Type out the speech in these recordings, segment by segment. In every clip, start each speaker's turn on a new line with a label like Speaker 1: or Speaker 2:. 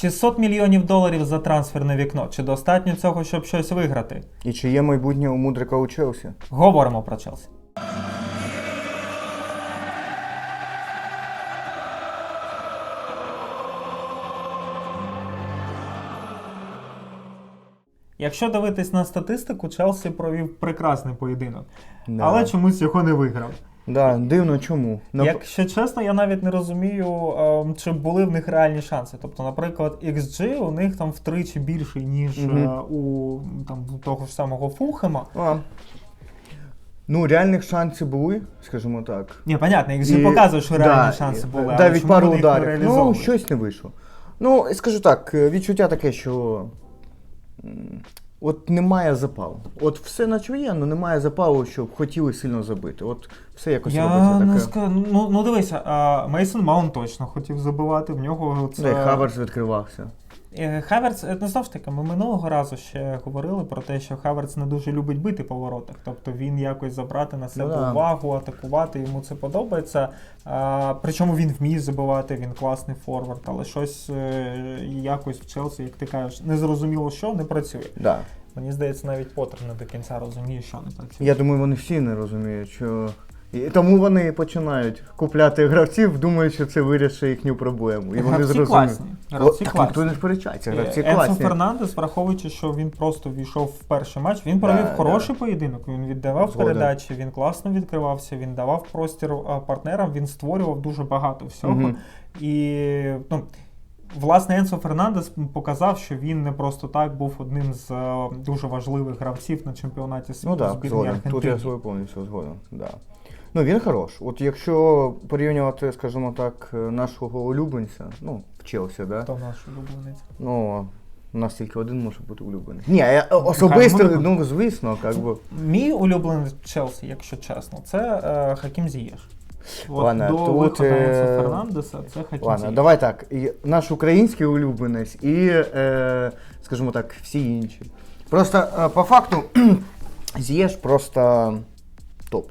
Speaker 1: 600 мільйонів доларів за трансферне вікно. Чи достатньо цього, щоб щось виграти?
Speaker 2: І чи є майбутнє у Мудрика у Челсі?
Speaker 1: Говоримо про Челсі. Якщо дивитись на статистику, Челсі провів прекрасний поєдинок, але чомусь його не виграв.
Speaker 2: Да, дивно, чому? Нап-
Speaker 1: Якщо чесно, я навіть не розумію, ем, чи були в них реальні шанси. Тобто, наприклад, XG у них там втричі більший, ніж
Speaker 2: Мгм.
Speaker 1: е, у там того ж самого Фулхема.
Speaker 2: А. Ну, реальних шансів були, скажімо так.
Speaker 1: Ні, понятно, XG
Speaker 2: І-
Speaker 1: показує, що реальні
Speaker 2: да,
Speaker 1: шанси
Speaker 2: і-
Speaker 1: були.
Speaker 2: Да,
Speaker 1: але
Speaker 2: від
Speaker 1: чому
Speaker 2: пару
Speaker 1: вони їх не
Speaker 2: ударів. Ну,
Speaker 1: реалізовують?
Speaker 2: щось не вийшло. Ну, скажу так, відчуття таке, що. м, От немає запалу. От все наче є, але немає запалу, щоб хотіли сильно забити. От все якось
Speaker 1: Я
Speaker 2: робиться
Speaker 1: не
Speaker 2: таке.
Speaker 1: скажу. Ну, ну дивися, а, Мейсон Маун точно хотів забивати. В нього це.
Speaker 2: Да, і Хаверс відкривався.
Speaker 1: Е, Хаверц, е, ну знову ж таки, ми минулого разу ще говорили про те, що Хаверц не дуже любить бити по воротах. Тобто він якось забрати на себе
Speaker 2: да.
Speaker 1: увагу, атакувати, йому це подобається. А, причому він вміє забивати, він класний форвард, але щось е, якось в Челсі, як ти кажеш, не зрозуміло, що не працює.
Speaker 2: Да.
Speaker 1: Мені здається, навіть Поттер не до кінця розуміє, що не працює.
Speaker 2: Я думаю, вони всі не розуміють, що. І тому вони починають купляти гравців, думаючи, що це вирішить їхню проблему. І вони
Speaker 1: Гравці
Speaker 2: зрозуміють.
Speaker 1: класні. Гравці
Speaker 2: так
Speaker 1: класні.
Speaker 2: ніхто не сперечається, гравці
Speaker 1: Е, Енсо
Speaker 2: класні.
Speaker 1: Фернандес, враховуючи, що він просто війшов в перший матч, він провів
Speaker 2: Да,
Speaker 1: хороший поєдинок. Він віддавав
Speaker 2: Згоден.
Speaker 1: передачі, він класно відкривався, він давав простір а, партнерам, він створював дуже багато всього.
Speaker 2: Мгм.
Speaker 1: І ну, власне Енсо Фернандес показав, що він не просто так був одним з е, дуже важливих гравців на чемпіонаті світу
Speaker 2: Ну так,
Speaker 1: збірні
Speaker 2: згоден. Тут я свою повністю згоден. Да. Ну він хорош. От якщо порівнювати, скажімо так, нашого улюбленця, ну, в Челсі, да?
Speaker 1: Хто наш улюбленець?
Speaker 2: ну, у нас тільки один може бути улюблений. Ні, я особисто,
Speaker 1: Хай
Speaker 2: ну, звісно, як би.
Speaker 1: Мій улюблений Челсі, якщо чесно, це е, Хакім Зієш. От
Speaker 2: Ладно,
Speaker 1: до
Speaker 2: тут,
Speaker 1: виходу
Speaker 2: е,
Speaker 1: Фернандеса це Хакім
Speaker 2: Ладно,
Speaker 1: Зієш.
Speaker 2: давай так. і Наш український улюбленець і, е, скажімо так, всі інші. Просто е, по факту Зієш просто топ.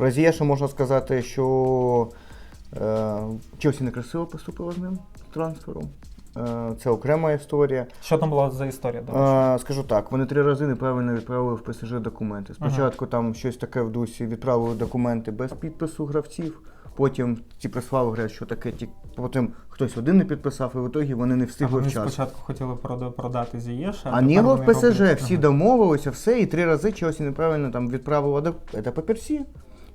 Speaker 2: Про Зієша можна сказати, що е, Челсі некрасиво поступило з ним з трансфером. Е, це окрема історія.
Speaker 1: Що там була за історія? До речі?
Speaker 2: Е, скажу так, вони три рази неправильно відправили в ПСЖ документи. Спочатку там щось таке в дусі відправили документи без підпису гравців. Потім ті прислали, говорять, що таке, ті- потім хтось один не підписав, і в ітогі вони не
Speaker 1: А
Speaker 2: встигли
Speaker 1: вони
Speaker 2: вчасно.
Speaker 1: спочатку хотіли прода- продати Зієша,
Speaker 2: А
Speaker 1: тепер
Speaker 2: в
Speaker 1: вони
Speaker 2: ПСЖ
Speaker 1: роблять-
Speaker 2: всі
Speaker 1: Ага.
Speaker 2: домовилися, все, і три рази чогось неправильно там відправили до папірці,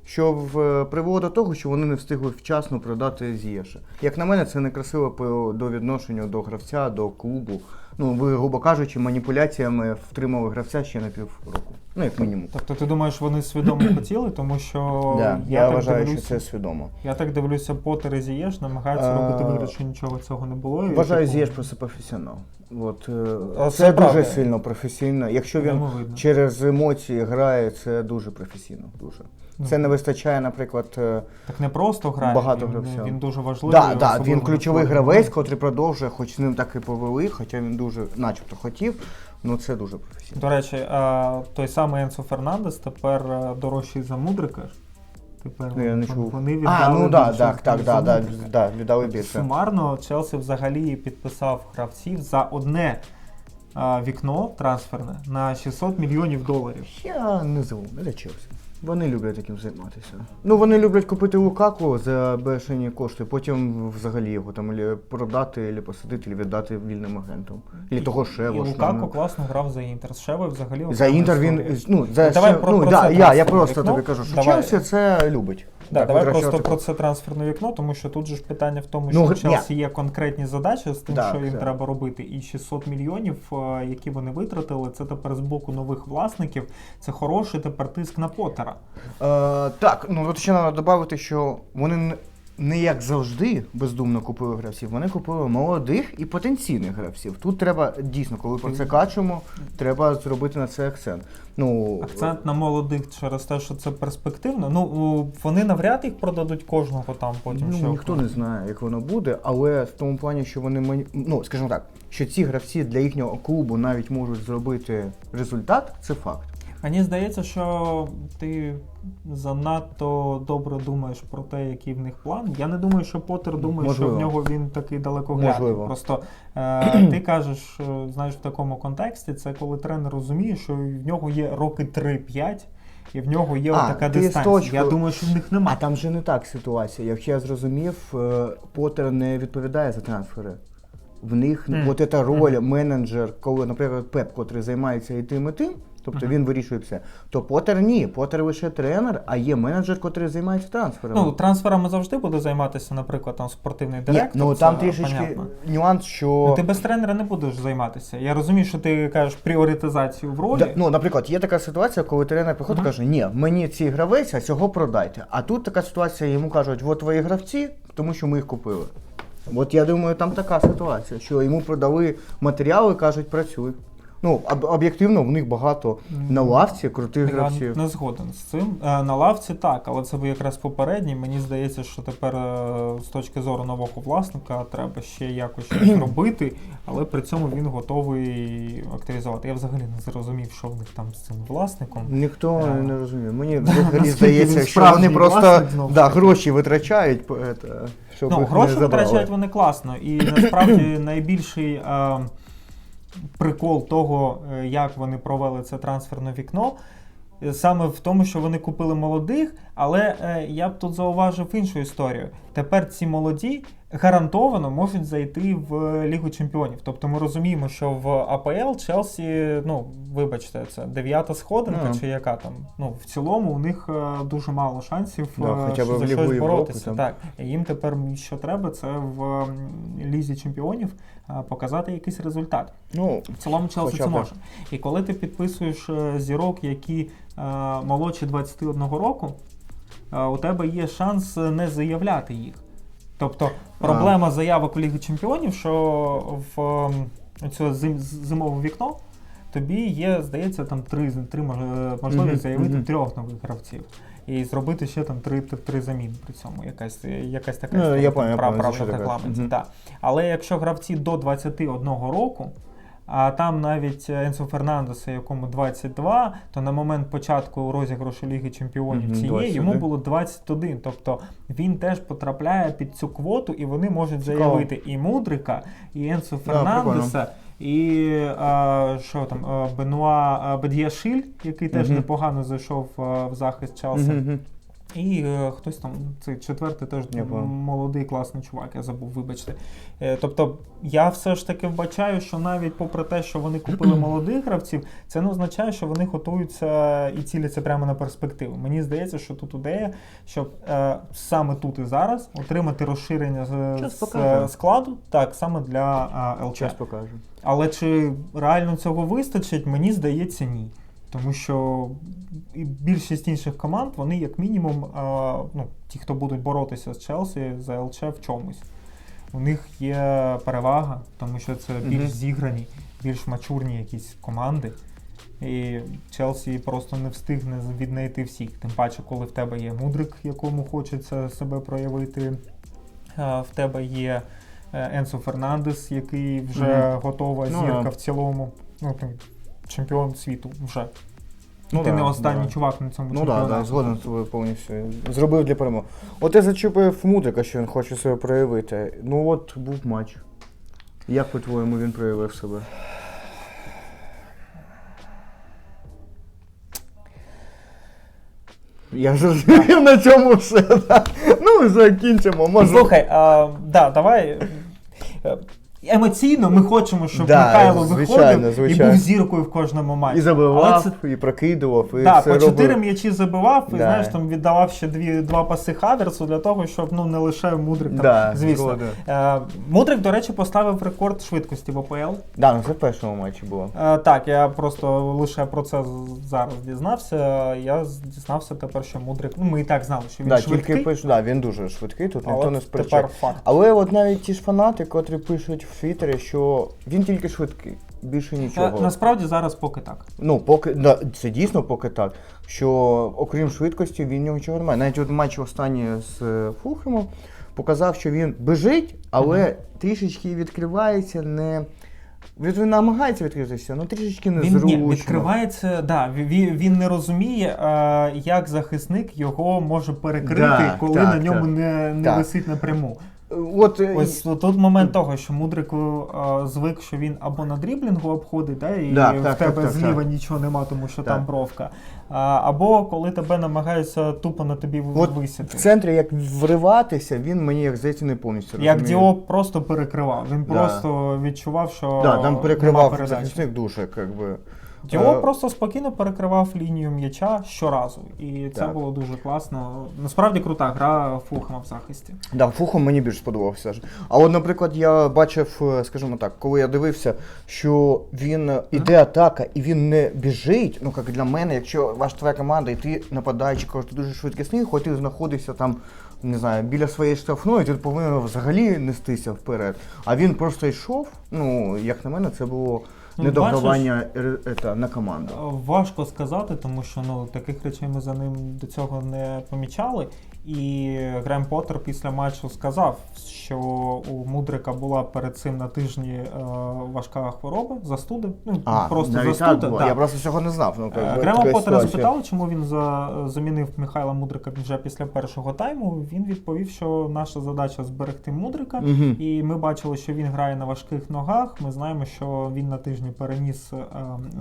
Speaker 2: що в, привело до того, що вони не встигли вчасно продати з'єше, Як на мене, це некрасиво до відношення до гравця, до клубу. Ну, ви, грубо кажучи, маніпуляціями втримали гравця ще на півроку. Ну, як мінімум.
Speaker 1: Тобто ти думаєш, вони свідомо хотіли, тому що
Speaker 2: Да,
Speaker 1: я,
Speaker 2: я
Speaker 1: так
Speaker 2: вважаю,
Speaker 1: дивлюся,
Speaker 2: що це свідомо.
Speaker 1: я так дивлюся, Поттер і Зієш намагаються робити вигляд, що нічого цього не було. і,
Speaker 2: Вважаю,
Speaker 1: типу,
Speaker 2: Зієш просто професіонал. От, е,
Speaker 1: А
Speaker 2: це
Speaker 1: це
Speaker 2: дуже сильно професійно. Якщо він
Speaker 1: Йому видно.
Speaker 2: через емоції грає, це дуже професійно. Дуже.
Speaker 1: Ну,
Speaker 2: Це не вистачає, наприклад. е,
Speaker 1: Так не просто грає,
Speaker 2: багато
Speaker 1: він,
Speaker 2: гравців.
Speaker 1: він дуже важливий.
Speaker 2: Да, да,
Speaker 1: особливо
Speaker 2: він
Speaker 1: на
Speaker 2: ключовий гравець, котрий продовжує, хоч з ним так і повели, хоча він дуже, начебто, хотів. Ну це дуже професійно.
Speaker 1: До речі, а, той самий Енсо Фернандес тепер е, дорожчий за Мудрика. Тепер
Speaker 2: Ну, я не чув.
Speaker 1: вони віддали
Speaker 2: А, ну да,
Speaker 1: більше
Speaker 2: так, так, да, да, да, віддали більше.
Speaker 1: Сумарно Челсі взагалі підписав гравців за одне а, вікно трансферне на 600 мільйонів доларів.
Speaker 2: Я не зву, не для Челсі. Вони люблять таким займатися. Ну вони люблять купити Лукаку за бешені кошти, потім взагалі його там лі- продати, або посадити, або віддати вільним агентам. І того.
Speaker 1: І Лукако класно грав за Інтер. З Шевою взагалі
Speaker 2: За
Speaker 1: окрема
Speaker 2: Інтер він
Speaker 1: історія.
Speaker 2: ну за
Speaker 1: Давай
Speaker 2: що-
Speaker 1: про-
Speaker 2: ну
Speaker 1: про
Speaker 2: да,
Speaker 1: це
Speaker 2: я, я просто
Speaker 1: вікно.
Speaker 2: тобі кажу, що
Speaker 1: Давай.
Speaker 2: Челсі це любить.
Speaker 1: Да, давай просто про це трансферне вікно, тому що тут же ж питання в тому,
Speaker 2: Ну,
Speaker 1: що
Speaker 2: ну,
Speaker 1: у Челсі є конкретні задачі з тим,
Speaker 2: Так,
Speaker 1: що їм
Speaker 2: так.
Speaker 1: треба робити. І 600 мільйонів, е, які вони витратили, це тепер з боку нових власників. Це хороший тепер тиск на Поттера.
Speaker 2: Е, так, ну от ще треба додати, що вони не- як завжди бездумно купили гравців, вони купили молодих і потенційних гравців. Тут треба дійсно, коли про це качемо, треба зробити на це акцент. Ну,
Speaker 1: Акцент на молодих через те, що це перспективно. Ну вони навряд їх продадуть кожного там потім.
Speaker 2: Ну, ніхто не знає, як воно буде, але в тому плані, що вони мані- ну, скажімо так, що ці гравці для їхнього клубу навіть можуть зробити результат, це факт.
Speaker 1: Мені здається, що ти занадто добре думаєш про те, який в них план. Я не думаю, що Поттер думає, що в нього він такий далекоглядний.
Speaker 2: Можливо.
Speaker 1: Просто е, ти кажеш, е, знаєш, в такому контексті, це коли тренер розуміє, що в нього є роки 3-5, і в нього є
Speaker 2: А,
Speaker 1: така
Speaker 2: ти з
Speaker 1: дистанція.
Speaker 2: точки-
Speaker 1: Я думаю, що в них
Speaker 2: А
Speaker 1: немає.
Speaker 2: там же не так ситуація. Якщо я зрозумів, е, Поттер не відповідає за трансфери. В них
Speaker 1: Мгм.
Speaker 2: от ця роль менеджер, коли, наприклад, Пеп, котрий займається і тим, і тим, тобто він вирішує все. То Поттер ні, Поттер лише тренер, а є менеджер, котрий займається трансферами.
Speaker 1: Ну, трансферами завжди буде займатися, наприклад, там спортивний
Speaker 2: Ні,
Speaker 1: директор.
Speaker 2: ну
Speaker 1: це
Speaker 2: трішечки
Speaker 1: понятно.
Speaker 2: нюанс, що.
Speaker 1: Ну, ти без тренера не будеш займатися. Я розумію, що ти кажеш пріоритизацію в ролі.
Speaker 2: Да, ну, наприклад, є така ситуація, коли тренер приходить і каже, ні, мені ці гравець, а цього продайте. А тут така ситуація, йому кажуть, от твої гравці, тому що ми їх купили. От я думаю, там така ситуація, що йому продали матеріали, кажуть, працюй. Ну, об- об'єктивно, в них багато на лавці крутих
Speaker 1: Я
Speaker 2: гравців.
Speaker 1: не згоден з цим. Е, На лавці так, але це був якраз попередній. Мені здається, що тепер е, з точки зору нового власника треба ще якось щось робити, але при цьому він готовий активізувати. Я взагалі не зрозумів, що в них там з цим власником.
Speaker 2: Ніхто
Speaker 1: Е.
Speaker 2: не розуміє. Мені взагалі здається, що вони просто да, гроші витрачають, щоб
Speaker 1: Ну, гроші витрачають вони класно. І насправді найбільший прикол того, е, як вони провели це трансферне вікно, е, саме в тому, що вони купили молодих, але е, я б тут зауважив іншу історію. Тепер ці молоді гарантовано можуть зайти в Лігу Чемпіонів. Тобто ми розуміємо, що в АПЛ Челсі, ну вибачте, це дев'ята сходинка,
Speaker 2: Ну.
Speaker 1: чи яка там. Ну в цілому у них е, дуже мало шансів
Speaker 2: Да,
Speaker 1: е,
Speaker 2: хоча б
Speaker 1: за щось боротися.
Speaker 2: там.
Speaker 1: Так, їм тепер що треба, це в лізі чемпіонів е, показати якийсь результат.
Speaker 2: Ну,
Speaker 1: В цілому Челсі це може. І коли ти підписуєш зірок, які молодші 21 року, у тебе є шанс не заявляти їх. Тобто проблема заявок в Ліги Чемпіонів, що в ем, зим, зимове вікно тобі є, здається, там три, три е, можливість заявити трьох нових гравців. І зробити ще там три, три, три заміни при цьому. Якась, якась така
Speaker 2: Ну, я правда
Speaker 1: регламенті.
Speaker 2: Mm -hmm.
Speaker 1: Так. Але якщо гравці до 21 року, а там навіть Енсо Фернандеса, якому 22, то на момент початку розіграшу Ліги Чемпіонів
Speaker 2: Мгм,
Speaker 1: цієї йому
Speaker 2: 21.
Speaker 1: було 21. Тобто він теж потрапляє під цю квоту, і вони можуть
Speaker 2: Цікаво.
Speaker 1: заявити і Мудрика, і Енсо
Speaker 2: Да,
Speaker 1: Фернандеса. І а, що там, Бенуа а, Бедіашиль, який теж
Speaker 2: Мгм.
Speaker 1: непогано зайшов в захист Челсі.
Speaker 2: мгм.
Speaker 1: І е, хтось там, цей четвертий теж
Speaker 2: Я
Speaker 1: молодий класний чувак, я забув, вибачте. Е, тобто я все ж таки вбачаю, що навіть попри те, що вони купили молодих гравців, це не означає, що вони готуються і ціляться прямо на перспективу. Мені здається, що тут ідея, щоб е, саме тут і зараз отримати розширення з,
Speaker 2: Час
Speaker 1: з
Speaker 2: покаже.
Speaker 1: складу, так саме для е, ЛЧ.
Speaker 2: Час покаже.
Speaker 1: Але чи реально цього вистачить, мені здається, ні. Тому що і більшість інших команд, вони як мінімум, а, ну, ті, хто будуть боротися з Челсі за ЛЧ в чомусь. У них є перевага, тому що це більш
Speaker 2: Мгм.
Speaker 1: зіграні, більш мачурні якісь команди. І Челсі просто не встигне віднайти всіх. Тим паче, коли в тебе є мудрик, якому хочеться себе проявити. В тебе є е, Енсо Фернандес, який вже
Speaker 2: Мгм.
Speaker 1: готова
Speaker 2: Ну,
Speaker 1: зірка
Speaker 2: да.
Speaker 1: в цілому. Ну, чемпіон світу вже.
Speaker 2: Ну,
Speaker 1: Ти
Speaker 2: да,
Speaker 1: не останній
Speaker 2: да.
Speaker 1: чувак на цьому
Speaker 2: Ну так, да, да, згоден з тобою повністю. Зробив для перемоги. От ти зачепив Мудрика, що він хоче себе проявити. Ну от був матч. Як по-твоєму він проявив себе? Я зрозумів на цьому все. Да. Ну, закінчимо. Може.
Speaker 1: Слухай, а, да, давай. Емоційно ми хочемо, щоб
Speaker 2: Да,
Speaker 1: Михайло
Speaker 2: звичайно,
Speaker 1: виходив і
Speaker 2: звичайно.
Speaker 1: був зіркою в кожному матчі.
Speaker 2: І забивав,
Speaker 1: Але це
Speaker 2: і прокидував, і
Speaker 1: Да,
Speaker 2: все
Speaker 1: по чотири
Speaker 2: робив.
Speaker 1: м'ячі забивав, і
Speaker 2: Да.
Speaker 1: знаєш, там віддавав ще дві, два паси Хаверсу для того, щоб ну не лише Мудрик там,
Speaker 2: Да,
Speaker 1: звісно.
Speaker 2: згоден.
Speaker 1: Е, Мудрик, до речі, поставив рекорд швидкості в АПЛ.
Speaker 2: Да, ну це в першому матчі було.
Speaker 1: Е, так, я просто лише про це з- зараз дізнався. Я з- дізнався тепер, що Мудрик. Ну, ми і так знали, що він
Speaker 2: Да,
Speaker 1: швидкий.
Speaker 2: тільки пишу, да, він дуже швидкий, тут ніхто
Speaker 1: але
Speaker 2: не
Speaker 1: тепер факт.
Speaker 2: Але от навіть ті ж фанати, котрі пишуть в Твіттері, що він тільки швидкий, більше
Speaker 1: Е,
Speaker 2: нічого.
Speaker 1: Насправді зараз поки так.
Speaker 2: Ну, поки да, це дійсно поки так. Що окрім швидкості, він нічого немає. Навіть от матч останній з е, Фулхемом показав, що він бежить, але трішечки відкривається не Він, він намагається відкритися, але трішечки
Speaker 1: Він
Speaker 2: незручно.
Speaker 1: ні, відкривається, да, він, він не розуміє, е, як захисник його може перекрити,
Speaker 2: Да,
Speaker 1: коли
Speaker 2: так,
Speaker 1: на ньому
Speaker 2: так.
Speaker 1: не, не
Speaker 2: Так.
Speaker 1: висить напряму.
Speaker 2: От, е,
Speaker 1: Ось тут момент того, що Мудрику е, звик, що він або на дріблінгу обходить, да, і
Speaker 2: Да,
Speaker 1: в
Speaker 2: так,
Speaker 1: тебе
Speaker 2: так,
Speaker 1: зліва
Speaker 2: так.
Speaker 1: нічого нема, тому що
Speaker 2: Так.
Speaker 1: там бровка. А, або коли тебе намагаються тупо на тобі
Speaker 2: От
Speaker 1: висіти.
Speaker 2: в центрі як вриватися, він мені як здається не повністю
Speaker 1: Як
Speaker 2: розуміє.
Speaker 1: Діоп просто перекривав. Він
Speaker 2: Да.
Speaker 1: просто відчував, що
Speaker 2: Да, там перекривав
Speaker 1: передачі.
Speaker 2: захисник дуже, як би.
Speaker 1: Діоп
Speaker 2: Е,
Speaker 1: просто спокійно перекривав лінію м'яча щоразу. І це
Speaker 2: Так.
Speaker 1: було дуже класно. Насправді крута гра Фулхема в захисті.
Speaker 2: Да, Фухом мені більш сподобався. ж. А от, наприклад, я бачив, е, скажімо так, коли я дивився, що він е, іде атака і він не біжить. Ну, як для мене, якщо ваша твоя команда, і ти нападаючи, кажеш, ти дуже швидкісний, хоч ти знаходишся там. Не знаю, біля своєї штрафної, ти повинен взагалі нестися вперед. А він просто йшов. Ну, як на мене, це було недогравання е, ета, на команду.
Speaker 1: Важко сказати, тому що ну таких речей ми за ним до цього не помічали. І Грем Поттер після матчу сказав, що у Мудрика була перед цим на тижні е, важка хвороба, застуди. Ну
Speaker 2: А,
Speaker 1: просто застуда.
Speaker 2: так
Speaker 1: да.
Speaker 2: Я просто цього не знав. Ну,
Speaker 1: Е, Грема Поттера
Speaker 2: ситуація.
Speaker 1: запитали, чому він за, замінив Михайла Мудрика вже після першого тайму. Він відповів, що наша задача зберегти Мудрика.
Speaker 2: Мгм.
Speaker 1: І ми бачили, що він грає на важких ногах. Ми знаємо, що він на тижні переніс е,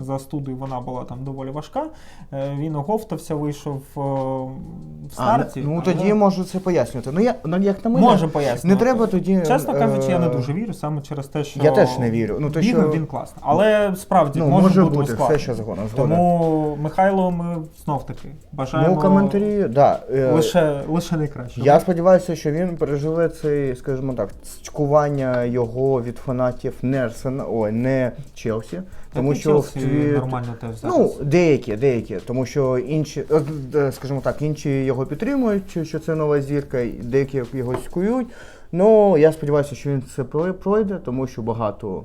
Speaker 1: застуду, і вона була там доволі важка. Е, він оговтався, вийшов е, в
Speaker 2: А, ну
Speaker 1: але
Speaker 2: тоді можу це пояснювати. Ну я ну як на мене,
Speaker 1: може пояснити.
Speaker 2: не треба тоді.
Speaker 1: Чесно кажучи, я не
Speaker 2: е,
Speaker 1: дуже вірю, саме через те, що
Speaker 2: Я теж не вірю. Ну, то,
Speaker 1: бігав
Speaker 2: що-
Speaker 1: він класно. Але справді
Speaker 2: Ну,
Speaker 1: може,
Speaker 2: може
Speaker 1: бути,
Speaker 2: бути, все що згодом.
Speaker 1: Тому Михайло, ми знов таки бажаємо
Speaker 2: Ну, коментарі, да. е,
Speaker 1: лише, лише найкраще.
Speaker 2: Я сподіваюся, що він переживе цей, скажімо так, цькування його від фанатів не Арсена, ой, не Челсі. Тому що в
Speaker 1: нормально теж зараз.
Speaker 2: Ну, деякі, деякі, тому що інші, е, е, скажімо так, інші його підтримують, що- що це нова зірка, і деякі його скують. Ну, я сподіваюся, що він це прой- пройде, тому що багато,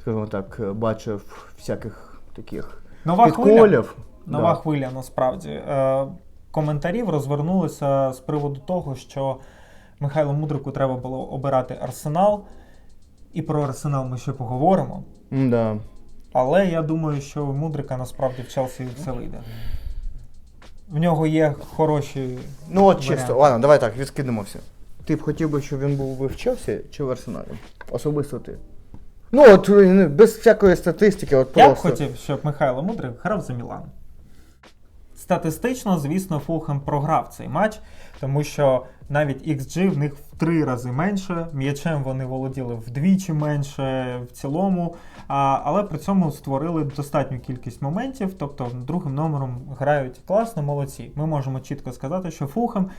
Speaker 2: скажімо так, бачив всяких таких
Speaker 1: Нова хвиля.
Speaker 2: підколів.
Speaker 1: Нова
Speaker 2: Да.
Speaker 1: хвиля насправді. Е, коментарів розвернулися з приводу того, що Михайлу Мудрику треба було обирати арсенал. І про арсенал ми ще поговоримо.
Speaker 2: Да.
Speaker 1: Але я думаю, що у Мудрика насправді в Челсі все вийде. В нього є хороші.
Speaker 2: Ну от чисто, ладно, давай так, відкинемо все. Ти б хотів би, щоб він був би в Челсі чи в Арсеналі? Особисто ти. Ну, от е, без всякої статистики, от
Speaker 1: Я б хотів, щоб Михайло Мудрик грав за Мілан. Статистично, звісно, Фулхем програв цей матч, тому що навіть XG в них в три рази менше, м'ячем вони володіли вдвічі менше в цілому, а, але при цьому створили достатню кількість моментів, тобто другим номером грають класно, молодці. Ми можемо чітко сказати, що Фулхем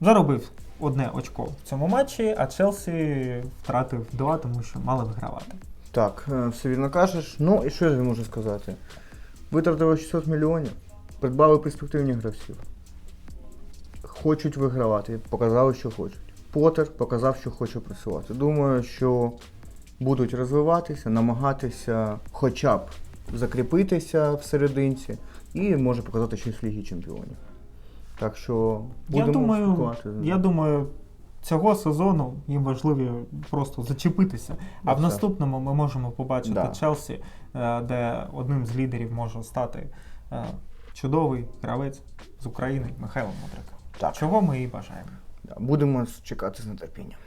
Speaker 1: заробив одне очко в цьому матчі, а Челсі втратив два, тому що мали вигравати.
Speaker 2: Так, е, все вірно кажеш. Ну і що я можу сказати? Витратили 600 мільйонів, придбали перспективні гравців. Хочуть вигравати, показали, що хочуть. Поттер показав, що хоче працювати. Думаю, що будуть розвиватися, намагатися хоча б закріпитися в серединці і може показати щось в Лігі Чемпіонів. Так що будемо
Speaker 1: Я думаю,
Speaker 2: слідкувати.
Speaker 1: я думаю, цього сезону їм важливо просто зачепитися. А
Speaker 2: Ну,
Speaker 1: в наступному ми можемо побачити
Speaker 2: Да.
Speaker 1: Челсі, е, де одним з лідерів може стати е, чудовий гравець з України Михайло Мудрик.
Speaker 2: Так.
Speaker 1: Чого ми і бажаємо.
Speaker 2: Будемо чекати з нетерпінням.